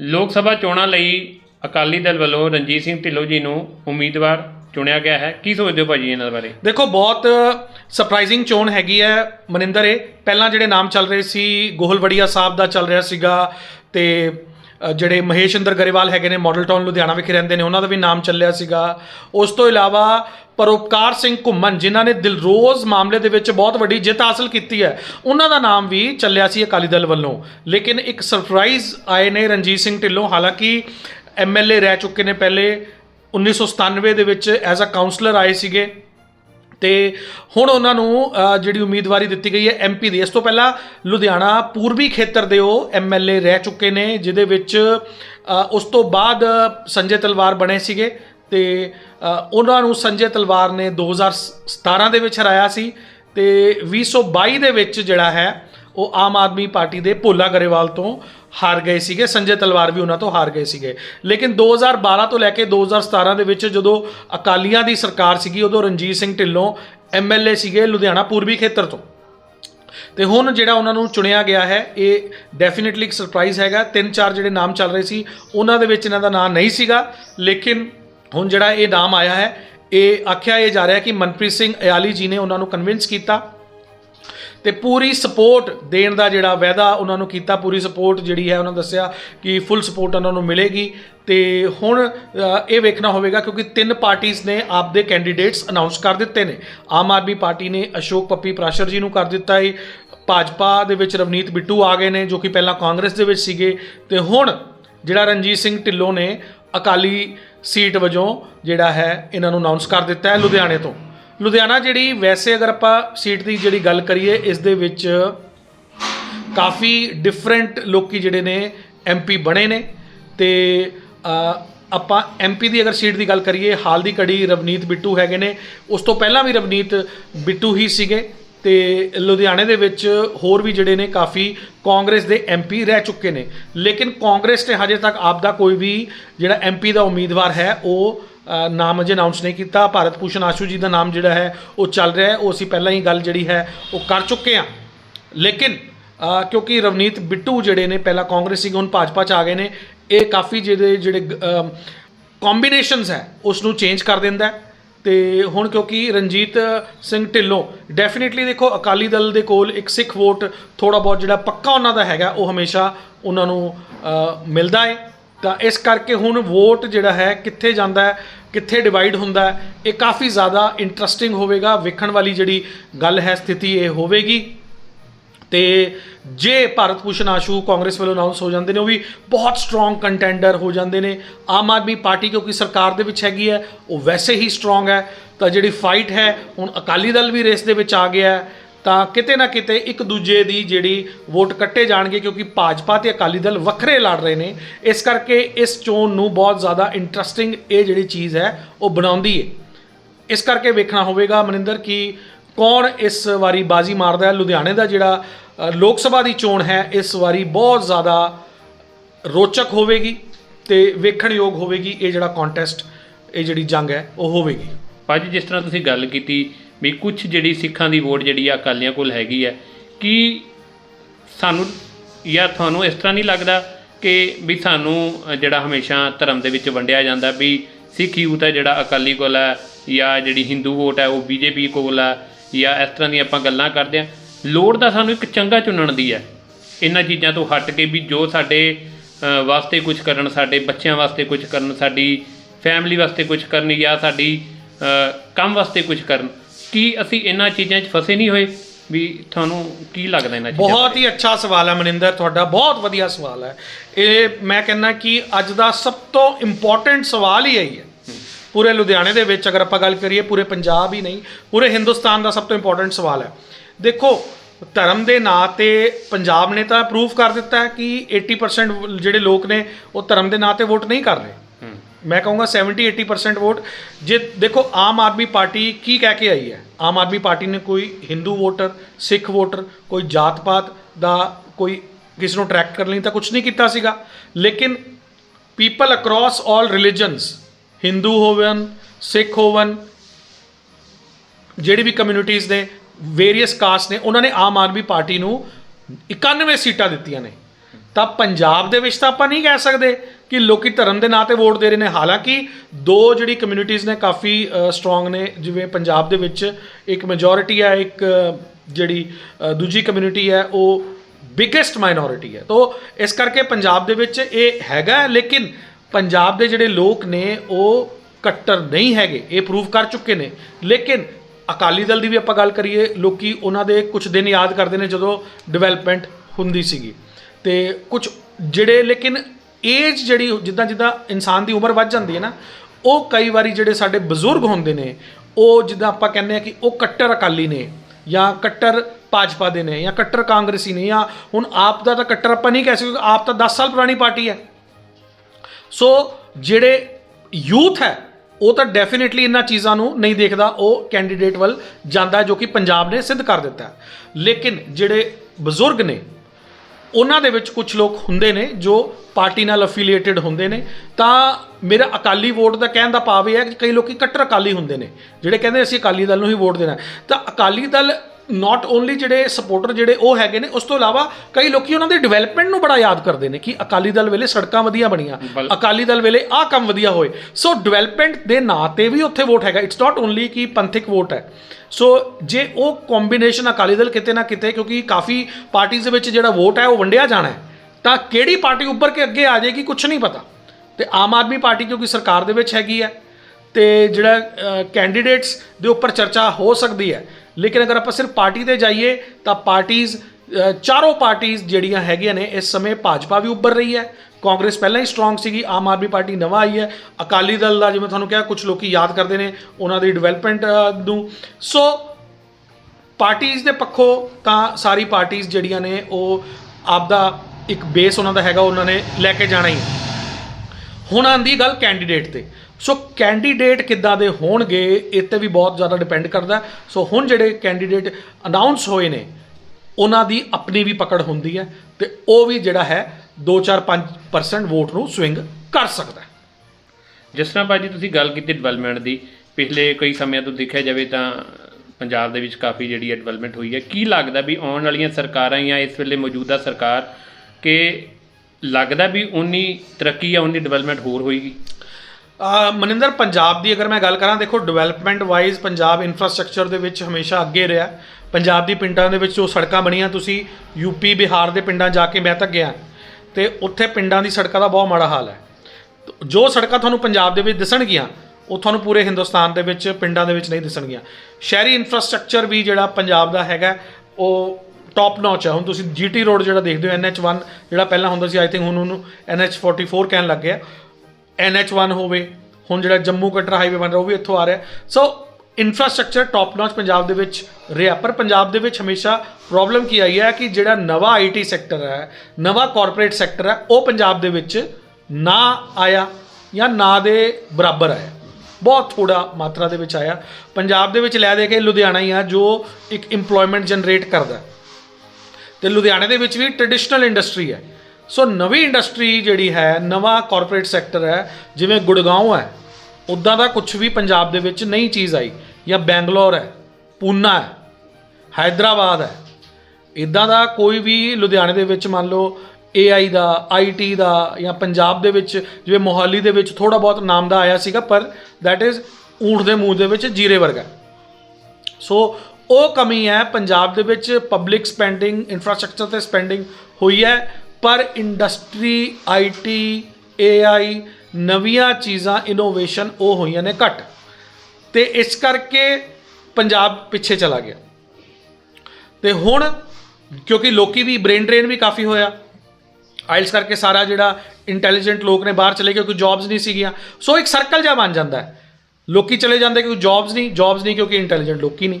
ਲੋਕ ਸਭਾ ਚੋਣਾਂ ਲਈ ਅਕਾਲੀ ਦਲ ਵੱਲੋਂ ਰਣਜੀਤ ਸਿੰਘ ਢਿੱਲੋਂ ਜੀ ਨੂੰ ਉਮੀਦਵਾਰ ਚੁਣਿਆ ਗਿਆ ਹੈ। ਕੀ ਸੋਚਦੇ ਹੋ ਭਾਜੀ ਇਹਨਾਂ ਬਾਰੇ? ਦੇਖੋ, ਬਹੁਤ ਸਰਪ੍ਰਾਈਜ਼ਿੰਗ ਚੋਣ ਹੈਗੀ ਹੈ ਮਨਿੰਦਰ, ਇਹ। ਪਹਿਲਾਂ ਜਿਹੜੇ ਨਾਮ ਚੱਲ ਰਹੇ ਸੀ, ਗੋਹਲਵੜੀਆ ਸਾਹਿਬ ਦਾ ਚੱਲ ਰਿਹਾ ਸੀਗਾ ਤੇ ਜਿਹੜੇ ਮਹੇਸ਼ ਮਹੇਸ਼ਿੰਦਰ ਗਰੇਵਾਲ ਹੈਗੇ ਨੇ ਮਾਡਲ ਟਾਊਨ ਲੁਧਿਆਣਾ ਵਿਖੇ ਰਹਿੰਦੇ ਨੇ, ਉਹਨਾਂ ਦਾ ਵੀ ਨਾਮ ਚੱਲਿਆ ਸੀਗਾ। ਉਸ ਤੋਂ ਇਲਾਵਾ ਪਰਉਪਕਾਰ ਸਿੰਘ ਘੁੰਮਣ, ਜਿਨ੍ਹਾਂ ਨੇ ਦਿਲਰੋਜ਼ ਮਾਮਲੇ ਦੇ ਵਿੱਚ ਬਹੁਤ ਵੱਡੀ ਜਿੱਤ ਹਾਸਲ ਕੀਤੀ ਹੈ, ਉਹਨਾਂ ਦਾ ਨਾਮ ਵੀ ਚੱਲਿਆ ਸੀ ਅਕਾਲੀ ਦਲ ਵੱਲੋਂ। ਲੇਕਿਨ ਇੱਕ ਸਰਪ੍ਰਾਈਜ਼ ਆਏ ਨੇ ਰਣਜੀਤ ਸਿੰਘ ਢਿੱਲੋਂ, ਹਾਲਾਂਕਿ ਐਮਐਲਏ ਰਹਿ ਚੁੱਕੇ ਨੇ ਪਹਿਲੇ 1997 ਦੇ ਵਿੱਚ ਐਜ਼ ਅ ਕਾਉਂਸਲਰ ਆਏ ਸੀਗੇ। ਤੇ ਹੁਣ ਉਹਨਾਂ ਨੂੰ ਜਿਹੜੀ ਉਮੀਦਵਾਰੀ ਦਿੱਤੀ ਗਈ ਹੈ ਐਮਪੀ ਦੀ। ਇਸ ਤੋਂ ਪਹਿਲਾਂ ਲੁਧਿਆਣਾ ਪੂਰਬੀ ਖੇਤਰ ਦੇ ਉਹ ਐਮਐਲਏ ਰਹਿ ਚੁੱਕੇ ਨੇ, ਜਿਹਦੇ ਵਿੱਚ ਉਸ ਤੋਂ ਬਾਅਦ ਸੰਜੇ ਤਲਵਾਰ ਬਣੇ ਸੀਗੇ ਤੇ ਉਹਨਾਂ ਨੂੰ ਸੰਜੇ ਤਲਵਾਰ ਨੇ 2017 ਦੇ ਵਿੱਚ ਹਰਾਇਆ ਸੀ ਤੇ 2022 ਦੇ ਵਿੱਚ ਜਿਹੜਾ ਹੈ, ਉਹ ਆਮ ਆਦਮੀ ਪਾਰਟੀ ਦੇ ਭੋਲਾ ਗਰੇਵਾਲ ਤੋਂ ਹਾਰ ਗਏ ਸੀਗੇ, ਸੰਜੇ ਤਲਵਾਰ ਵੀ ਉਹਨਾਂ ਤੋਂ ਹਾਰ ਗਏ ਸੀਗੇ। ਲੇਕਿਨ 2012 ਤੋਂ ਲੈ ਕੇ 2017 ਦੇ ਵਿੱਚ ਜਦੋਂ ਅਕਾਲੀਆਂ ਦੀ ਸਰਕਾਰ ਸੀਗੀ, ਉਦੋਂ ਰਣਜੀਤ ਸਿੰਘ ਢਿੱਲੋਂ ਐਮਐਲਏ ਸੀਗੇ ਲੁਧਿਆਣਾ ਪੂਰਬੀ ਖੇਤਰ ਤੋਂ। ਤੇ ਹੁਣ ਜਿਹੜਾ ਉਹਨਾਂ ਨੂੰ ਚੁਣਿਆ ਗਿਆ ਹੈ, ਇਹ ਡੈਫੀਨਿਟਲੀ ਇੱਕ ਸਰਪ੍ਰਾਈਜ਼ ਹੈਗਾ। ਤਿੰਨ ਚਾਰ ਜਿਹੜੇ ਨਾਮ ਚੱਲ ਰਹੇ ਸੀ, ਉਹਨਾਂ ਦੇ ਵਿੱਚ ਇਹਨਾਂ ਦਾ ਨਾਮ ਨਹੀਂ ਸੀਗਾ। ਲੇਕਿਨ ਹੁਣ ਜਿਹੜਾ ਇਹ ਨਾਮ ਆਇਆ ਹੈ, ਇਹ ਆਖਿਆ ਇਹ ਜਾ ਰਿਹਾ ਕਿ ਮਨਪ੍ਰੀਤ ਸਿੰਘ ਅਯਾਲੀ ਜੀ ਨੇ ਉਹਨਾਂ ਨੂੰ ਕਨਵਿੰਸ ਕੀਤਾ। ਤੇ ਪੂਰੀ ਸਪੋਰਟ ਦੇਣ ਦਾ ਜਿਹੜਾ ਵਾਅਦਾ ਉਹਨਾਂ ਨੂੰ ਕੀਤਾ, ਪੂਰੀ ਸਪੋਰਟ ਜਿਹੜੀ ਹੈ ਉਹਨਾਂ ਦੱਸਿਆ ਕਿ ਫੁੱਲ ਸਪੋਰਟ ਉਹਨਾਂ ਨੂੰ ਮਿਲੇਗੀ। ਤੇ ਹੁਣ ਇਹ ਵੇਖਣਾ ਹੋਵੇਗਾ ਕਿਉਂਕਿ ਤਿੰਨ ਪਾਰਟੀਆਂ ਨੇ ਆਪਦੇ ਕੈਂਡੀਡੇਟਸ ਅਨਾਉਂਸ ਕਰ ਦਿੱਤੇ ਨੇ। ਆਮ ਆਦਮੀ ਪਾਰਟੀ ਨੇ ਅਸ਼ੋਕ ਪੱਪੀ ਪ੍ਰਾਸ਼ਰ ਜੀ ਨੂੰ ਕਰ ਦਿੱਤਾ ਹੈ ਭਾਜਪਾ ਦੇ ਵਿੱਚ ਰਵਨੀਤ ਬਿੱਟੂ ਆ ਗਏ ਨੇ ਜੋ ਕਿ ਪਹਿਲਾਂ ਕਾਂਗਰਸ ਦੇ ਵਿੱਚ ਸੀਗੇ। ਤੇ ਹੁਣ ਜਿਹੜਾ ਰਣਜੀਤ ਸਿੰਘ ਢਿੱਲੋਂ ਨੇ ਅਕਾਲੀ ਸੀਟ ਵਜੋਂ ਜਿਹੜਾ ਹੈ, ਇਹਨਾਂ ਨੂੰ ਅਨਾਉਂਸ ਕਰ ਦਿੱਤਾ ਹੈ ਲੁਧਿਆਣੇ ਤੋਂ। ਲੁਧਿਆਣਾ ਜਿਹੜੀ ਵੈਸੇ ਅਗਰ ਆਪਾਂ ਸੀਟ ਦੀ ਜਿਹੜੀ ਗੱਲ ਕਰੀਏ ਇਸ ਦੇ ਵਿੱਚ ਕਾਫੀ ਡਿਫਰੈਂਟ ਲੋਕੀ ਜਿਹੜੇ ਨੇ ਐਮਪੀ ਬਣੇ ਨੇ ਤੇ ਅ, ਆਪਾਂ ਐਮਪੀ ਦੀ ਅਗਰ ਸੀਟ ਦੀ ਗੱਲ ਕਰੀਏ ਹਾਲ ਦੀ ਘੜੀ ਰਵਨੀਤ ਬਿੱਟੂ ਹੈਗੇ ਨੇ। ਉਸ ਤੋਂ ਪਹਿਲਾਂ ਵੀ ਰਵਨੀਤ ਬਿੱਟੂ ਹੀ ਸੀਗੇ ਤੇ ਲੁਧਿਆਣੇ ਦੇ ਵਿੱਚ ਹੋਰ ਵੀ ਜਿਹੜੇ ਨੇ ਕਾਫੀ ਕਾਂਗਰਸ ਦੇ ਐਮਪੀ ਰਹਿ ਚੁੱਕੇ ਨੇ। ਲੇਕਿਨ ਕਾਂਗਰਸ ਨੇ ਹਜੇ ਤੱਕ ਆਪ ਦਾ ਕੋਈ ਵੀ ਜਿਹੜਾ ਐਮਪੀ ਦਾ ਉਮੀਦਵਾਰ ਹੈ ਉਹ ਨਾਮ ਅਜੇ ਅਨਾਉਂਸ ਨਹੀਂ ਕੀਤਾ। ਭਾਰਤ ਭੂਸ਼ਣ ਆਸ਼ੂ ਜੀ ਦਾ ਨਾਮ ਜਿਹੜਾ ਹੈ, ਉਹ ਚੱਲ ਰਿਹਾ ਹੈ। ਉਹ ਅਸੀਂ ਪਹਿਲਾਂ ਹੀ ਗੱਲ ਜਿਹੜੀ ਹੈ, ਉਹ ਕਰ ਚੁੱਕੇ ਹਾਂ। ਲੇਕਿਨ ਕਿਉਂਕਿ ਰਵਨੀਤ ਬਿੱਟੂ ਜਿਹੜੇ ਨੇ, ਪਹਿਲਾਂ ਕਾਂਗਰਸ ਸੀਗੇ, ਹੁਣ ਭਾਜਪਾ ਚ ਆ ਗਏ ਨੇ, ਇਹ ਕਾਫੀ ਜਿਹੜੇ ਜਿਹੜੇ ਕੰਬੀਨੇਸ਼ਨਸ ਹੈ, ਉਸ ਨੂੰ ਚੇਂਜ ਕਰ ਦਿੰਦਾ ਹੈ। ਤੇ ਹੁਣ ਕਿਉਂਕਿ ਰਣਜੀਤ ਸਿੰਘ ਢਿੱਲੋਂ ਡੈਫੀਨਿਟਲੀ ਦੇਖੋ, ਅਕਾਲੀ ਦਲ ਦੇ ਕੋਲ ਇੱਕ ਸਿੱਖ ਵੋਟ ਥੋੜਾ ਬਹੁਤ ਜਿਹੜਾ ਪੱਕਾ ਉਹਨਾਂ ਦਾ ਹੈਗਾ, ਉਹ ਹਮੇਸ਼ਾ ਉਹਨਾਂ ਨੂੰ ਮਿਲਦਾ ਹੈ। ਤਾਂ ਇਸ ਕਰਕੇ ਹੁਣ ਵੋਟ ਜਿਹੜਾ ਹੈ, ਕਿੱਥੇ ਜਾਂਦਾ ਹੈ? ਕਿੱਥੇ ਡਿਵਾਈਡ ਹੁੰਦਾ ਇਹ ਕਾਫੀ ਜ਼ਿਆਦਾ ਇੰਟਰਸਟਿੰਗ ਹੋਵੇਗਾ। ਵੇਖਣ ਵਾਲੀ ਜਿਹੜੀ ਗੱਲ ਹੈ, ਸਥਿਤੀ ਇਹ ਹੋਵੇਗੀ। ਤੇ ਜੇ ਭਾਰਤ ਭੂਸ਼ਣ ਆਸ਼ੂ ਕਾਂਗਰਸ ਵੱਲੋਂ ਅਨਾਉਂਸ ਹੋ ਜਾਂਦੇ ਨੇ, ਉਹ ਵੀ ਬਹੁਤ ਸਟਰੋਂਗ ਕੰਟੈਂਡਰ ਹੋ ਜਾਂਦੇ ਨੇ। ਆਮ ਆਦਮੀ ਪਾਰਟੀ ਕਿਉਂਕਿ ਸਰਕਾਰ ਦੇ ਵਿੱਚ ਹੈਗੀ ਹੈ, ਉਹ ਵੈਸੇ ਹੀ ਸਟਰੋਂਗ ਹੈ। ਤਾਂ ਜਿਹੜੀ ਫਾਈਟ ਹੈ, ਹੁਣ ਅਕਾਲੀ ਦਲ ਵੀ ਰੇਸ ਦੇ ਵਿੱਚ ਆ ਗਿਆ ਹੈ। ਤਾਂ ਕਿਤੇ ਨਾ ਕਿਤੇ ਇੱਕ ਦੂਜੇ ਦੀ ਜਿਹੜੀ ਵੋਟ ਕੱਟੇ ਜਾਣਗੇ, ਕਿਉਂਕਿ ਭਾਜਪਾ ਤੇ ਅਕਾਲੀ ਦਲ ਵੱਖਰੇ ਲੜ ਰਹੇ ਨੇ। ਇਸ ਕਰਕੇ ਇਸ ਚੋਣ ਨੂੰ ਬਹੁਤ ਜ਼ਿਆਦਾ ਇੰਟਰਸਟਿੰਗ ਇਹ ਜਿਹੜੀ ਚੀਜ਼ ਹੈ, ਉਹ ਬਣਾਉਂਦੀ ਹੈ ਇਸ ਕਰਕੇ ਵੇਖਣਾ ਹੋਵੇਗਾ ਮਨਿੰਦਰ ਕਿ ਕੌਣ ਇਸ ਵਾਰੀ ਬਾਜ਼ੀ ਮਾਰਦਾ ਹੈ। ਲੁਧਿਆਣੇ ਦਾ ਜਿਹੜਾ ਲੋਕ ਸਭਾ ਦੀ ਚੋਣ ਹੈ, ਇਸ ਵਾਰੀ ਬਹੁਤ ਜ਼ਿਆਦਾ ਰੋਚਕ ਹੋਵੇਗੀ ਤੇ ਵੇਖਣ ਯੋਗ ਹੋਵੇਗੀ। ਇਹ ਜਿਹੜਾ ਕੰਟੈਸਟ ਇਹ ਜਿਹੜੀ ਜੰਗ ਹੈ, ਉਹ ਹੋਵੇਗੀ। ਭਾਜੀ, ਜਿਸ ਤਰ੍ਹਾਂ ਤੁਸੀਂ ਗੱਲ ਕੀਤੀ ਵੀ ਕੁਝ ਜਿਹੜੀ ਸਿੱਖਾਂ ਦੀ ਵੋਟ ਜਿਹੜੀ ਆ ਅਕਾਲੀਆਂ ਕੋਲ ਹੈਗੀ ਹੈ ਕਿ ਸਾਨੂੰ, ਜਾਂ ਤੁਹਾਨੂੰ ਇਸ ਤਰ੍ਹਾਂ ਨਹੀਂ ਲੱਗਦਾ ਕਿ ਵੀ ਸਾਨੂੰ ਜਿਹੜਾ ਹਮੇਸ਼ਾ ਧਰਮ ਦੇ ਵਿੱਚ ਵੰਡਿਆ ਜਾਂਦਾ ਵੀ ਸਿੱਖ ਯੂਥ ਹੈ ਜਿਹੜਾ ਅਕਾਲੀ ਕੋਲ ਹੈ ਜਾਂ ਜਿਹੜੀ ਹਿੰਦੂ ਵੋਟ ਹੈ ਉਹ ਬੀਜੇਪੀ ਕੋਲ ਹੈ ਜਾਂ ਇਸ ਤਰ੍ਹਾਂ ਦੀਆਂ ਆਪਾਂ ਗੱਲਾਂ ਕਰਦੇ ਹਾਂ ਲੋੜ ਤਾਂ ਸਾਨੂੰ ਇੱਕ ਚੰਗਾ ਚੁਣਨ ਦੀ ਹੈ ਇਹਨਾਂ ਚੀਜ਼ਾਂ ਤੋਂ ਹਟ ਕੇ ਵੀ ਜੋ ਸਾਡੇ ਵਾਸਤੇ ਕੁਝ ਕਰਨ, ਸਾਡੇ ਬੱਚਿਆਂ ਵਾਸਤੇ ਕੁਝ ਕਰਨ, ਸਾਡੀ ਫੈਮਿਲੀ ਵਾਸਤੇ ਕੁਝ ਕਰਨ, ਜਾਂ ਸਾਡੀ ਕੰਮ ਵਾਸਤੇ ਕੁਝ ਕਰਨ ਕੀ ਅਸੀਂ ਇਹਨਾਂ ਚੀਜ਼ਾਂ 'ਚ ਫਸੇ ਨਹੀਂ ਹੋਏ? ਵੀ ਤੁਹਾਨੂੰ ਕੀ ਲੱਗਦਾ ਇਹਨਾਂ ਚੀਜ਼ਾਂ ਬਹੁਤ ਹੀ ਅੱਛਾ ਸਵਾਲ ਹੈ ਮਨਿੰਦਰ ਤੁਹਾਡਾ ਬਹੁਤ ਵਧੀਆ ਸਵਾਲ ਹੈ। ਇਹ ਮੈਂ ਕਹਿੰਦਾ ਕਿ ਅੱਜ ਦਾ ਸਭ ਤੋਂ ਇੰਪੋਰਟੈਂਟ ਸਵਾਲ ਹੀ ਇਹੀ ਹੈ। ਪੂਰੇ ਲੁਧਿਆਣੇ ਦੇ ਵਿੱਚ ਅਗਰ ਆਪਾਂ ਗੱਲ ਕਰੀਏ ਪੂਰੇ ਪੰਜਾਬ ਹੀ ਨਹੀਂ ਪੂਰੇ ਹਿੰਦੁਸਤਾਨ ਦਾ ਸਭ ਤੋਂ ਇੰਪੋਰਟੈਂਟ ਸਵਾਲ ਹੈ। ਦੇਖੋ ਧਰਮ ਦੇ ਨਾਂ ਤੇ ਪੰਜਾਬ ਨੇ ਤਾਂ ਪ੍ਰੂਫ ਕਰ ਦਿੱਤਾ ਹੈ ਕਿ 80% ਜਿਹੜੇ ਲੋਕ ਨੇ ਉਹ ਧਰਮ ਦੇ ਨਾਂ ਤੇ ਵੋਟ ਨਹੀਂ ਕਰ ਰਹੇ। ਮੈਂ ਕਹੂੰਗਾ 70 80% ਵੋਟ ਜੇ ਦੇਖੋ, ਆਮ ਆਦਮੀ ਪਾਰਟੀ ਕੀ ਕਹਿ ਕੇ ਆਈ ਹੈ? ਆਮ ਆਦਮੀ ਪਾਰਟੀ ਨੇ ਕੋਈ ਹਿੰਦੂ ਵੋਟਰ ਸਿੱਖ ਵੋਟਰ ਕੋਈ ਜਾਤ ਪਾਤ ਦਾ ਕੋਈ ਕਿਸ ਨੂੰ ਟਰੈਕ ਕਰਨ ਲਈ ਤਾਂ ਕੁਝ ਨਹੀਂ ਕੀਤਾ ਸੀਗਾ। ਲੇਕਿਨ ਪੀਪਲ ਅਕ੍ਰੋਸ 올 ਰਿਲੀਜਨਸ ਹਿੰਦੂ ਹੋਵਨ ਸਿੱਖ ਹੋਵਨ, ਜਿਹੜੀ ਵੀ ਕਮਿਊਨਿਟੀਜ਼ ਨੇ ਵੇਰੀਅਸ ਕਾਸਟ ਨੇ, ਉਹਨਾਂ ਨੇ ਆਮ ਆਦਮੀ ਪਾਰਟੀ ਨੂੰ 91 ਸੀਟਾਂ ਦਿੱਤੀਆਂ ਨੇ। ਤਾਂ ਪੰਜਾਬ ਦੇ ਵਿੱਚ ਤਾਂ ਆਪਾਂ ਨਹੀਂ ਕਹਿ ਸਕਦੇ। ਕਿ ਲੋਕੀ ਧਰਮ ਦੇ ਨਾਂ ਤੇ ਵੋਟ ਦੇ ਰਹੇ ਨੇ। ਹਾਲਾਂਕਿ ਦੋ ਜਿਹੜੀ ਕਮਿਊਨਿਟੀਆਂ ਨੇ ਕਾਫੀ ਸਟਰੋਂਗ ਨੇ। ਜਿਵੇਂ ਪੰਜਾਬ ਦੇ ਵਿੱਚ ਇੱਕ ਮੈਜੋਰਿਟੀ ਹੈ, ਇੱਕ ਜਿਹੜੀ ਦੂਜੀ ਕਮਿਊਨਿਟੀ ਹੈ, ਉਹ ਬਿਗੇਸਟ ਮਾਈਨੋਰਿਟੀ ਹੈ। ਤੋਂ ਇਸ ਕਰਕੇ ਪੰਜਾਬ ਦੇ ਵਿੱਚ ਇਹ ਹੈਗਾ ਲੇਕਿਨ ਪੰਜਾਬ ਦੇ ਜਿਹੜੇ ਲੋਕ ਨੇ, ਉਹ ਕੱਟਰ ਨਹੀਂ ਹੈਗੇ। ਇਹ ਪ੍ਰੂਵ ਕਰ ਚੁੱਕੇ ਨੇ। ਲੇਕਿਨ ਅਕਾਲੀ ਦਲ ਦੀ ਵੀ ਆਪਾਂ ਗੱਲ ਕਰੀਏ, ਲੋਕੀ ਉਹਨਾਂ ਦੇ ਕੁਝ ਦਿਨ ਯਾਦ ਕਰਦੇ ਨੇ ਜਦੋਂ ਡਿਵੈਲਪਮੈਂਟ ਹੁੰਦੀ ਸੀਗੀ। ਤੇ ਕੁਝ ਜਿਹੜੇ ਲੇਕਿਨ ਏਜ ਜਿਹੜੀ ਜਿੱਦਾਂ ਜਿੱਦਾਂ ਇਨਸਾਨ ਦੀ ਉਮਰ ਵੱਧ ਜਾਂਦੀ ਹੈ ਨਾ, ਉਹ ਕਈ ਵਾਰੀ ਜਿਹੜੇ ਸਾਡੇ ਬਜ਼ੁਰਗ ਹੁੰਦੇ ਨੇ, ਉਹ ਜਿੱਦਾਂ ਆਪਾਂ ਕਹਿੰਦੇ ਆ ਕਿ ਉਹ ਕੱਟਰ ਅਕਾਲੀ ਨੇ ਜਾਂ ਕੱਟਰ ਭਾਜਪਾ ਦੇ ਨੇ ਜਾਂ ਕੱਟਰ ਕਾਂਗਰਸੀ ਨੇ ਜਾਂ ਹੁਣ ਆਪ ਦਾ ਤਾਂ ਕੱਟਰ ਆਪਾਂ ਨਹੀਂ ਕਹਿ ਸਕਦੇ ਆਪ ਤਾਂ 10 ਸਾਲ ਪੁਰਾਣੀ ਪਾਰਟੀ ਹੈ। ਸੋ ਜਿਹੜੇ ਯੂਥ ਹੈ, ਉਹ ਤਾਂ ਡੈਫੀਨਿਟਲੀ ਇਹਨਾਂ ਚੀਜ਼ਾਂ ਨੂੰ ਨਹੀਂ ਦੇਖਦਾ, ਉਹ ਕੈਂਡੀਡੇਟ ਵੱਲ ਜਾਂਦਾ ਜੋ ਕਿ ਪੰਜਾਬ ਨੇ ਸਿੱਧ ਕਰ ਦਿੱਤਾ ਲੇਕਿਨ ਜਿਹੜੇ ਬਜ਼ੁਰਗ ਨੇ ਉਹਨਾਂ ਦੇ ਵਿੱਚ ਕੁਝ ਲੋਕ ਹੁੰਦੇ ਨੇ ਜੋ ਪਾਰਟੀ ਨਾਲ ਅਫੀਲੀਏਟਡ ਹੁੰਦੇ ਨੇ। ਤਾਂ ਮੇਰਾ ਅਕਾਲੀ ਵੋਟ ਦਾ ਕਹਿਣ ਦਾ ਭਾਵ ਇਹ ਹੈ ਕਿ ਕਈ ਲੋਕੀ ਕੱਟਰ ਅਕਾਲੀ ਹੁੰਦੇ ਨੇ, ਜਿਹੜੇ ਕਹਿੰਦੇ ਅਸੀਂ ਅਕਾਲੀ ਦਲ ਨੂੰ ਹੀ ਵੋਟ ਦੇਣਾ। ਤਾਂ ਅਕਾਲੀ ਦਲ ਨਾਟ ਓਨਲੀ ਜਿਹੜੇ ਸਪੋਰਟਰ ਜਿਹੜੇ ਉਹ ਹੈਗੇ ਨੇ ਉਸ ਤੋਂ ਇਲਾਵਾ ਕਈ ਲੋਕੀ ਉਹਨਾਂ ਦੇ ਡਿਵੈਲਪਮੈਂਟ ਨੂੰ ਬੜਾ ਯਾਦ ਕਰਦੇ ਨੇ ਕਿ ਅਕਾਲੀ ਦਲ ਵੇਲੇ ਸੜਕਾਂ ਵਧੀਆ ਬਣੀਆਂ ਅਕਾਲੀ ਦਲ ਵੇਲੇ ਆਹ ਕੰਮ ਵਧੀਆ ਹੋਏ। ਸੋ ਡਿਵੈਲਪਮੈਂਟ ਦੇ ਨਾਂ ਤੇ ਵੀ ਉੱਥੇ ਵੋਟ ਹੈਗਾ। ਇਟਸ ਨਾਟ ਓਨਲੀ ਕਿ ਪੰਥਿਕ ਵੋਟ ਹੈ। ਸੋ ਜੇ ਉਹ ਕੰਬੀਨੇਸ਼ਨ ਅਕਾਲੀ ਦਲ ਕਿਤੇ ਨਾ ਕਿਤੇ ਕਿਉਂਕਿ ਕਾਫੀ ਪਾਰਟੀਆਂ ਦੇ ਵਿੱਚ ਜਿਹੜਾ ਵੋਟ ਹੈ ਉਹ ਵੰਡਿਆ ਜਾਣਾ ਹੈ ਤਾਂ ਕਿਹੜੀ ਪਾਰਟੀ ਉੱਪਰ ਕੇ ਅੱਗੇ ਆ ਜਾਏਗੀ ਕੁਝ ਨਹੀਂ ਪਤਾ। ਤੇ ਆਮ ਆਦਮੀ ਪਾਰਟੀ ਕਿਉਂਕਿ ਸਰਕਾਰ ਦੇ ਵਿੱਚ ਹੈਗੀ ਹੈ ਤੇ ਜਿਹੜਾ ਕੈਂਡੀਡੇਟਸ ਦੇ ਉੱਪਰ ਚਰਚਾ ਹੋ ਸਕਦੀ ਹੈ ਲੇਕਿਨ ਅਗਰ ਆਪਾਂ ਸਿਰਫ ਪਾਰਟੀ ਤੇ ਜਾਈਏ, ਤਾਂ ਪਾਰਟੀਆਂ ਚਾਰੋਂ ਪਾਰਟੀਆਂ ਜਿਹੜੀਆਂ ਹੈਗੀਆਂ ਨੇ, ਇਸ ਸਮੇਂ ਭਾਜਪਾ ਵੀ ਉੱਭਰ ਰਹੀ ਹੈ। ਕਾਂਗਰਸ ਪਹਿਲਾਂ ਹੀ ਸਟਰੋਂਗ ਸੀਗੀ, ਆਮ ਆਦਮੀ ਪਾਰਟੀ ਨਵਾਂ ਆਈ ਹੈ। ਅਕਾਲੀ ਦਲ ਦਾ, ਜਿਵੇਂ ਤੁਹਾਨੂੰ ਕਿਹਾ ਕੁਝ ਲੋਕੀ ਯਾਦ ਕਰਦੇ ਨੇ, ਉਹਨਾਂ ਦੀ ਡਿਵੈਲਪਮੈਂਟ ਨੂੰ। ਸੋ ਪਾਰਟੀਆਂ ਦੇ ਪੱਖੋਂ ਤਾਂ ਸਾਰੀ ਪਾਰਟੀਆਂ ਜਿਹੜੀਆਂ ਨੇ, ਉਹ ਆਪਦਾ ਇੱਕ ਬੇਸ ਉਹਨਾਂ ਦਾ ਹੈਗਾ, ਉਹਨਾਂ ਨੇ ਲੈ ਕੇ ਜਾਣਾ ਹੀ ਹੁਣ ਆਂਦੀ ਗੱਲ ਕੈਂਡੀਡੇਟ ਤੇ। ਸੋ ਕੈਂਡੀਡੇਟ ਕਿੱਦਾਂ ਦੇ ਹੋਣਗੇ, ਇਹ ਤੇ ਵੀ ਬਹੁਤ ਜ਼ਿਆਦਾ ਡਿਪੈਂਡ ਕਰਦਾ ਸੋ ਹੁਣ ਜਿਹੜੇ ਕੈਂਡੀਡੇਟ ਅਨਾਉਂਸ ਹੋਏ ਨੇ, ਉਹਨਾਂ ਦੀ ਆਪਣੀ ਵੀ ਪਕੜ ਹੁੰਦੀ ਹੈ ਤੇ ਉਹ ਵੀ ਜਿਹੜਾ ਹੈ 2-4-5% ਵੋਟ ਨੂੰ ਸਵਿੰਗ ਕਰ ਸਕਦਾ ਜਿਸ ਤਰ੍ਹਾਂ ਭਾਜੀ ਤੁਸੀਂ ਗੱਲ ਕੀਤੀ ਡਿਵੈਲਪਮੈਂਟ ਦੀ, ਪਿਛਲੇ ਕਈ ਸਮਿਆਂ ਤੋਂ ਦੇਖਿਆ ਜਾਵੇ ਤਾਂ ਪੰਜਾਬ ਦੇ ਵਿੱਚ ਕਾਫੀ ਜਿਹੜੀ ਹੈ ਡਿਵੈਲਪਮੈਂਟ ਹੋਈ ਹੈ। ਕੀ ਲੱਗਦਾ ਵੀ ਆਉਣ ਵਾਲੀਆਂ ਸਰਕਾਰਾਂ ਜਾਂ ਇਸ ਵੇਲੇ ਮੌਜੂਦਾ ਸਰਕਾਰ ਕਿ ਲੱਗਦਾ ਵੀ ਉਨੀ ਤਰੱਕੀ ਜਾਂ ਉਨੀ ਡਿਵੈਲਪਮੈਂਟ ਹੋਰ ਹੋਏਗੀ? ਮਨਿੰਦਰ, ਪੰਜਾਬ ਦੀ ਅਗਰ ਮੈਂ ਗੱਲ ਕਰਾਂ, ਦੇਖੋ ਡਿਵੈਲਪਮੈਂਟ ਵਾਈਜ਼ ਪੰਜਾਬ ਇਨਫਰਾਸਟ੍ਰਕਚਰ ਦੇ ਵਿੱਚ ਹਮੇਸ਼ਾ ਅੱਗੇ ਰਿਹਾ। ਪੰਜਾਬ ਦੀ ਪਿੰਡਾਂ ਦੇ ਵਿੱਚ ਜੋ ਸੜਕਾਂ ਬਣੀਆਂ, ਤੁਸੀਂ ਯੂਪੀ ਬਿਹਾਰ ਦੇ ਪਿੰਡਾਂ ਜਾ ਕੇ ਮੈਂ ਤਾਂ ਗਿਆ। ਤੇ ਉੱਥੇ ਪਿੰਡਾਂ ਦੀ ਸੜਕਾਂ ਦਾ ਬਹੁਤ ਮਾੜਾ ਹਾਲ ਹੈ। ਜੋ ਸੜਕਾਂ ਤੁਹਾਨੂੰ ਪੰਜਾਬ ਦੇ ਵਿੱਚ ਦਿਸਣਗੀਆਂ, ਉਹ ਤੁਹਾਨੂੰ ਪੂਰੇ ਹਿੰਦੁਸਤਾਨ ਦੇ ਵਿੱਚ, ਪਿੰਡਾਂ ਦੇ ਵਿੱਚ ਨਹੀਂ ਦਿਸਣਗੀਆਂ। ਸ਼ਹਿਰੀ ਇਨਫਰਾਸਟ੍ਰਕਚਰ ਵੀ ਜਿਹੜਾ ਪੰਜਾਬ ਦਾ ਹੈਗਾ, ਉਹ ਟੌਪ ਨੌਚ ਹੈ। ਹੁਣ ਤੁਸੀਂ ਜੀਟੀ ਰੋਡ ਜਿਹੜਾ ਦੇਖਦੇ ਹੋ NH1 ਜਿਹੜਾ ਪਹਿਲਾਂ ਹੁੰਦਾ ਸੀ ਆਈ ਥਿੰਕ ਹੁਣ ਉਹਨੂੰ NH44 ਕਹਿਣ ਲੱਗ ਗਿਆ NH1 ਹੋਵੇ, ਹੁਣ ਜਿਹੜਾ ਜੰਮੂ ਕਟਰਾ ਹਾਈਵੇ ਬਣ ਰਿਹਾ, ਉਹ ਵੀ ਇੱਥੋਂ ਆ ਰਿਹਾ। So infrastructure top notch Punjab ਦੇ ਵਿੱਚ ਰਿਹਾ, ਪਰ ਪੰਜਾਬ ਦੇ ਵਿੱਚ ਹਮੇਸ਼ਾ ਪ੍ਰੋਬਲਮ ਕੀ ਆਈ ਹੈ ਕਿ ਜਿਹੜਾ ਨਵਾਂ ਆਈਟੀ ਸੈਕਟਰ ਹੈ, ਨਵਾਂ ਕਾਰਪੋਰੇਟ ਸੈਕਟਰ ਹੈ, ਉਹ ਪੰਜਾਬ ਦੇ ਵਿੱਚ ਨਾ ਆਇਆ ਜਾਂ ਨਾ ਦੇ ਬਰਾਬਰ ਆਇਆ। ਬਹੁਤ ਥੋੜਾ ਮਾਤਰਾ ਦੇ ਵਿੱਚ ਆਇਆ। ਪੰਜਾਬ ਦੇ ਵਿੱਚ ਲੈ ਦੇ ਕੇ ਲੁਧਿਆਣਾ ਹੀ ਆ, ਜੋ ਇੱਕ EMPLOYMENT ਜਨਰੇਟ ਕਰਦਾ ਹੈ। ਤੇ ਲੁਧਿਆਣੇ ਦੇ ਵਿੱਚ ਵੀ ਟ੍ਰੈਡੀਸ਼ਨਲ ਇੰਡਸਟਰੀ ਹੈ। ਸੋ ਨਵੀਂ ਇੰਡਸਟਰੀ ਜਿਹੜੀ ਹੈ, ਨਵਾਂ ਕਾਰਪੋਰੇਟ ਸੈਕਟਰ ਹੈ, ਜਿਵੇਂ ਗੁੜਗਾਉਂ ਹੈ ਉਦਾਂ ਦਾ ਕੁਝ ਵੀ ਪੰਜਾਬ ਦੇ ਵਿੱਚ ਨਈ ਚੀਜ਼ ਆਈ। ਜਾਂ ਬੈਂਗਲੌਰ ਹੈ, ਪੂਨਾ ਹੈ, ਹੈਦਰਾਬਾਦ ਹੈ ਇਦਾਂ ਦਾ ਕੋਈ ਵੀ ਲੁਧਿਆਣੇ ਦੇ ਵਿੱਚ ਮੰਨ ਲਓ AI ਦਾ IT ਦਾ, ਜਾਂ ਪੰਜਾਬ ਦੇ ਵਿੱਚ, ਜਿਵੇਂ ਮੋਹਾਲੀ ਦੇ ਵਿੱਚ ਥੋੜਾ ਬਹੁਤ ਨਾਮ ਦਾ ਆਇਆ ਸੀਗਾ, ਪਰ that ਇਜ਼ ਊਂਠ ਦੇ ਮੂੰਹ ਦੇ ਵਿੱਚ ਜੀਰੇ ਵਰਗਾ। ਸੋ ਉਹ ਕਮੀ ਹੈ, ਪੰਜਾਬ ਦੇ ਵਿੱਚ ਪਬਲਿਕ ਸਪੈਂਡਿੰਗ ਇਨਫਰਾਸਟ੍ਰਕਚਰ ਤੇ ਸਪੈਂਡਿੰਗ ਹੋਈ ਹੈ ਪਰ ਇੰਡਸਟਰੀ ਆਈਟੀ ਏਆਈ ਨਵੀਆਂ ਚੀਜ਼ਾਂ ਇਨੋਵੇਸ਼ਨ ਉਹ ਹੋਈਆਂ ਨੇ ਘੱਟ। ਤੇ ਇਸ ਕਰਕੇ ਪੰਜਾਬ ਪਿੱਛੇ ਚਲਾ ਗਿਆ। ਤੇ ਹੁਣ ਕਿਉਂਕਿ ਲੋਕੀ ਵੀ ਬ੍ਰੇਨ ਡਰੇਨ ਵੀ ਕਾਫੀ ਹੋਇਆ। ਆਇਲਸ ਕਰਕੇ ਸਾਰਾ ਜਿਹੜਾ ਇੰਟੈਲੀਜੈਂਟ ਲੋਕ ਨੇ ਬਾਹਰ ਚਲੇ ਗਏ ਕਿਉਂਕਿ ਜੌਬਸ ਨਹੀਂ ਸੀਗੀਆਂ। ਸੋ ਇੱਕ ਸਰਕਲ ਜਿਹਾ ਬਣ ਜਾਂਦਾ ਹੈ। ਲੋਕੀ ਚਲੇ ਜਾਂਦੇ ਕਿਉਂਕਿ ਜੌਬਸ ਨਹੀਂ ਜੌਬਸ ਨਹੀਂ ਕਿਉਂਕਿ ਇੰਟੈਲੀਜੈਂਟ ਲੋਕੀ ਨਹੀਂ।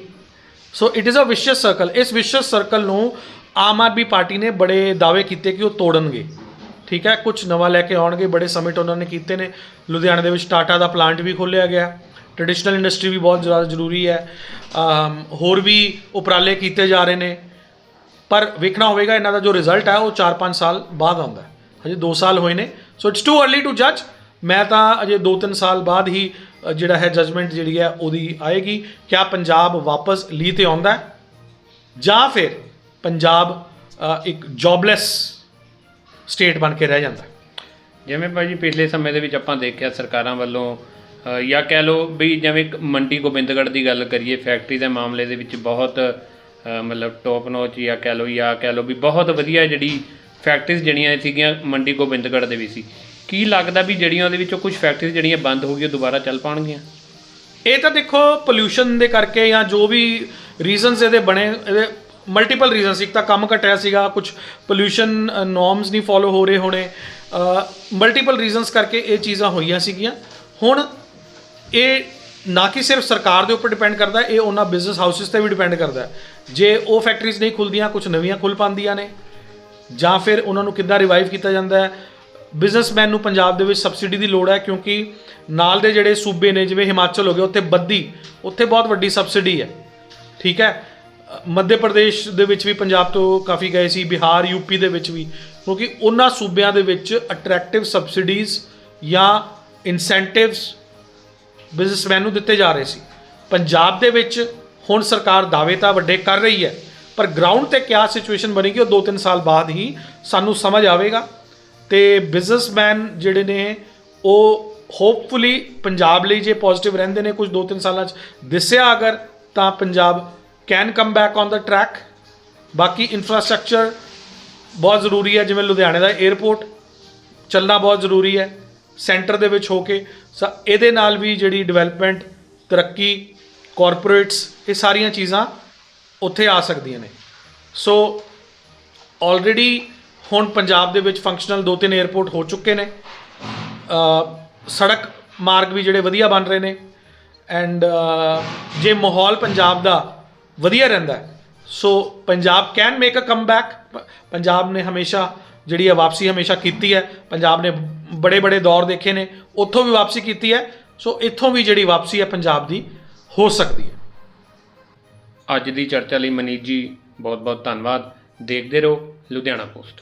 So it is a vicious circle ਇਸ ਵਿਸ਼ੀਅਸ ਸਰਕਲ ਨੂੰ ਆਮ ਆਦਮੀ ਪਾਰਟੀ ਨੇ ਬੜੇ ਦਾਅਵੇ ਕੀਤੇ ਕਿ ਉਹ ਤੋੜਨਗੇ। ਠੀਕ ਹੈ ਕੁਝ ਨਵਾਂ ਲੈ ਕੇ ਆਉਣਗੇ, ਬੜੇ ਸਮਿਟ ਉਹਨਾਂ ਨੇ ਕੀਤੇ ਨੇ। ਲੁਧਿਆਣੇ ਦੇ ਵਿੱਚ ਟਾਟਾ ਦਾ ਪਲਾਂਟ ਵੀ ਖੋਲ੍ਹਿਆ ਗਿਆ। ਟ੍ਰੈਡੀਸ਼ਨਲ ਇੰਡਸਟਰੀ ਵੀ ਬਹੁਤ ਜ਼ਿਆਦਾ ਜ਼ਰੂਰੀ ਹੈ। ਹੋਰ ਵੀ ਉਪਰਾਲੇ ਕੀਤੇ ਜਾ ਰਹੇ ਨੇ। ਪਰ ਵੇਖਣਾ ਹੋਵੇਗਾ, ਇਹਨਾਂ ਦਾ ਜੋ ਰਿਜ਼ਲਟ ਹੈ, ਉਹ 4-5 ਸਾਲ ਬਾਅਦ ਆਉਂਦਾ ਹੈ। ਹਜੇ 2 ਸਾਲ ਹੋਏ ਨੇ। So it's too early to ਜੱਜ ਮੈਂ ਤਾਂ ਅਜੇ 2-3 ਸਾਲ ਬਾਅਦ ਹੀ ਜਿਹੜਾ ਹੈ ਜਜਮੈਂਟ ਜਿਹੜੀ ਹੈ, ਉਹਦੀ ਆਏਗੀ। ਕਿਆ ਪੰਜਾਬ ਵਾਪਸ ਲੀ ਤੇ ਆਉਂਦਾ ਜਾਂ ਫਿਰ ਪੰਜਾਬ ਇੱਕ ਜੌਬਲੈਸ ਸਟੇਟ ਬਣ ਕੇ ਰਹਿ ਜਾਂਦਾ। ਜਿਵੇਂ ਭਾਜੀ ਪਿਛਲੇ ਸਮੇਂ ਦੇ ਵਿੱਚ ਆਪਾਂ ਦੇਖਿਆ ਸਰਕਾਰਾਂ ਵੱਲੋਂ ਜਾਂ ਕਹਿ ਲਓ ਵੀ ਜਿਵੇਂ ਇੱਕ ਮੰਡੀ ਗੋਬਿੰਦਗੜ੍ਹ ਦੀ ਗੱਲ ਕਰੀਏ ਫੈਕਟਰੀ ਦੇ ਮਾਮਲੇ ਦੇ ਵਿੱਚ ਬਹੁਤ ਮਤਲਬ ਟੌਪ ਨੋਚ ਜਾਂ ਕਹਿ ਲਓ ਜਾਂ ਕਹਿ ਲਓ ਵੀ ਬਹੁਤ ਵਧੀਆ ਜਿਹੜੀ ਫੈਕਟਰੀਜ਼ ਜਿਹੜੀਆਂ ਸੀਗੀਆਂ ਮੰਡੀ ਗੋਬਿੰਦਗੜ੍ਹ ਦੇ ਵੀ ਸੀ। ਕੀ ਲੱਗਦਾ ਵੀ ਜਿਹੜੀਆਂ ਉਹਦੇ ਵਿੱਚੋਂ ਕੁਝ ਫੈਕਟਰੀਜ਼ ਜਿਹੜੀਆਂ ਬੰਦ ਹੋ ਗਈਆਂ ਦੁਬਾਰਾ ਚੱਲ ਪਾਉਣਗੀਆਂ? ਇਹ ਤਾਂ ਦੇਖੋ ਪੋਲਿਊਸ਼ਨ ਦੇ ਕਰਕੇ ਜਾਂ ਜੋ ਵੀ ਰੀਜ਼ਨਸ ਇਹਦੇ ਬਣੇ ਇਹਦੇ ਮਲਟੀਪਲ ਰੀਜ਼ਨਸ ਇੱਕ ਤਾਂ ਕੰਮ ਘਟਿਆ ਸੀਗਾ ਕੁਝ ਪੋਲਿਊਸ਼ਨ ਨੋਰਮਸ ਨਹੀਂ ਫੋਲੋ ਹੋ ਰਹੇ ਹੋਣੇ। ਮਲਟੀਪਲ ਰੀਜ਼ਨਸ ਕਰਕੇ ਇਹ ਚੀਜ਼ਾਂ ਹੋਈਆਂ ਸੀਗੀਆਂ। ਹੁਣ ਇਹ ਨਾ ਕਿ ਸਿਰਫ ਸਰਕਾਰ ਦੇ ਉੱਪਰ ਡਿਪੈਂਡ ਕਰਦਾ, ਇਹ ਉਹਨਾਂ ਬਿਜ਼ਨਸ ਹਾਊਸਸ ਤੇ ਵੀ ਡਿਪੈਂਡ ਕਰਦਾ। ਜੇ ਉਹ ਫੈਕਟਰੀਜ਼ ਨਹੀਂ ਖੁੱਲਦੀਆਂ ਕੁਝ ਨਵੀਆਂ ਖੁੱਲ ਪਾਉਂਦੀਆਂ ਨੇ, ਜਾਂ ਫਿਰ ਉਹਨਾਂ ਨੂੰ ਕਿੱਦਾਂ ਰਿਵਾਈਵ ਕੀਤਾ ਜਾਂਦਾ ਹੈ। ਬਿਜ਼ਨਸਮੈਨ ਨੂੰ ਪੰਜਾਬ ਦੇ ਵਿੱਚ ਸਬਸਿਡੀ ਦੀ ਲੋੜ ਹੈ, ਕਿਉਂਕਿ ਨਾਲ ਦੇ ਜਿਹੜੇ ਸੂਬੇ ਨੇ, ਜਿਵੇਂ ਹਿਮਾਚਲ ਹੋ ਗਿਆ ਉੱਥੇ ਬੱਦੀ, ਉੱਥੇ ਬਹੁਤ ਵੱਡੀ ਸਬਸਿਡੀ ਹੈ। ਠੀਕ ਹੈ? ਮੱਧ ਪ੍ਰਦੇਸ਼ ਦੇ ਵਿੱਚ ਵੀ, ਪੰਜਾਬ ਤੋਂ ਕਾਫੀ ਗਏ ਸੀ, ਬਿਹਾਰ ਯੂਪੀ ਦੇ ਵਿੱਚ ਵੀ, ਕਿਉਂਕਿ ਉਹਨਾਂ ਸੂਬਿਆਂ ਦੇ ਵਿੱਚ ਅਟਰੈਕਟਿਵ ਸਬਸਿਡੀਜ਼ ਜਾਂ ਇਨਸੈਂਟਿਵਸ ਬਿਜ਼ਨਸਮੈਨ ਨੂੰ ਦਿੱਤੇ ਜਾ ਰਹੇ ਸੀ। ਪੰਜਾਬ ਦੇ ਵਿੱਚ ਹੁਣ ਸਰਕਾਰ ਦਾਅਵੇ ਤਾਂ ਵੱਡੇ ਕਰ ਰਹੀ ਹੈ, ਪਰ ਗਰਾਊਂਡ ਤੇ ਕਿਆ ਸਿਚੁਏਸ਼ਨ ਬਣੇਗੀ, ਉਹ 2-3 ਸਾਲ ਬਾਅਦ ਹੀ ਸਾਨੂੰ ਸਮਝ ਆਵੇਗਾ। ਤੇ ਬਿਜ਼ਨਸਮੈਨ ਜਿਹੜੇ ਨੇ, ਉਹ ਹੋਪਫੁਲੀ ਪੰਜਾਬ ਲਈ ਜੇ ਪੋਜ਼ਿਟਿਵ ਰਹਿੰਦੇ ਨੇ ਕੁਝ 2-3 ਸਾਲਾਂ 'ਚ, ਦਿਸਿਆ ਅਗਰ ਤਾਂ Punjab can come back on the track ਬਾਕੀ ਇਨਫਰਾਸਟ੍ਰਕਚਰ ਬਹੁਤ ਜ਼ਰੂਰੀ ਹੈ, ਜਿਵੇਂ ਲੁਧਿਆਣੇ ਦਾ 에ਅਰਪੋਰਟ ਚੱਲਣਾ ਬਹੁਤ ਜ਼ਰੂਰੀ ਹੈ ਸੈਂਟਰ ਦੇ ਵਿੱਚ ਹੋ ਕੇ। ਸਾ ਇਹਦੇ ਨਾਲ ਵੀ ਜਿਹੜੀ ਡਿਵੈਲਪਮੈਂਟ ਤਰੱਕੀ ਕਾਰਪੋਰੇਟਸ ਇਹ ਸਾਰੀਆਂ ਚੀਜ਼ਾਂ ਉੱਥੇ ਆ ਸਕਦੀਆਂ ਨੇ। ਸੋ ਆਲਰੇਡੀ ਹੁਣ ਪੰਜਾਬ ਦੇ ਵਿੱਚ ਫੰਕਸ਼ਨਲ ਦੋ ਤਿੰਨ 에ਅਰਪੋਰਟ ਹੋ ਚੁੱਕੇ ਨੇ। ਸੜਕ ਮਾਰਗ ਵੀ ਜਿਹੜੇ ਵਧੀਆ ਬਣ ਰਹੇ ਨੇ। ਐਂਡ ਜੇ ਮਾਹੌਲ ਪੰਜਾਬ ਦਾ ਵਧੀਆ ਰਹਿੰਦਾ ਹੈ। So Punjab can make a comeback Punjab ਨੇ ਹਮੇਸ਼ਾ ਜਿਹੜੀ ਹੈ ਵਾਪਸੀ ਹਮੇਸ਼ਾ ਕੀਤੀ ਹੈ। ਪੰਜਾਬ ਨੇ ਬੜੇ ਬੜੇ ਦੌਰ ਦੇਖੇ ਨੇ। ਉੱਥੋਂ ਵੀ ਵਾਪਸੀ ਕੀਤੀ ਹੈ। ਸੋ ਇੱਥੋਂ ਵੀ ਜਿਹੜੀ ਵਾਪਸੀ ਹੈ ਪੰਜਾਬ ਦੀ ਹੋ ਸਕਦੀ ਹੈ। ਅੱਜ ਦੀ ਚਰਚਾ ਲਈ ਮਨੀਤ ਜੀ ਬਹੁਤ ਬਹੁਤ ਧੰਨਵਾਦ। ਦੇਖਦੇ ਰਹੋ ਲੁਧਿਆਣਾ ਪੋਸਟ।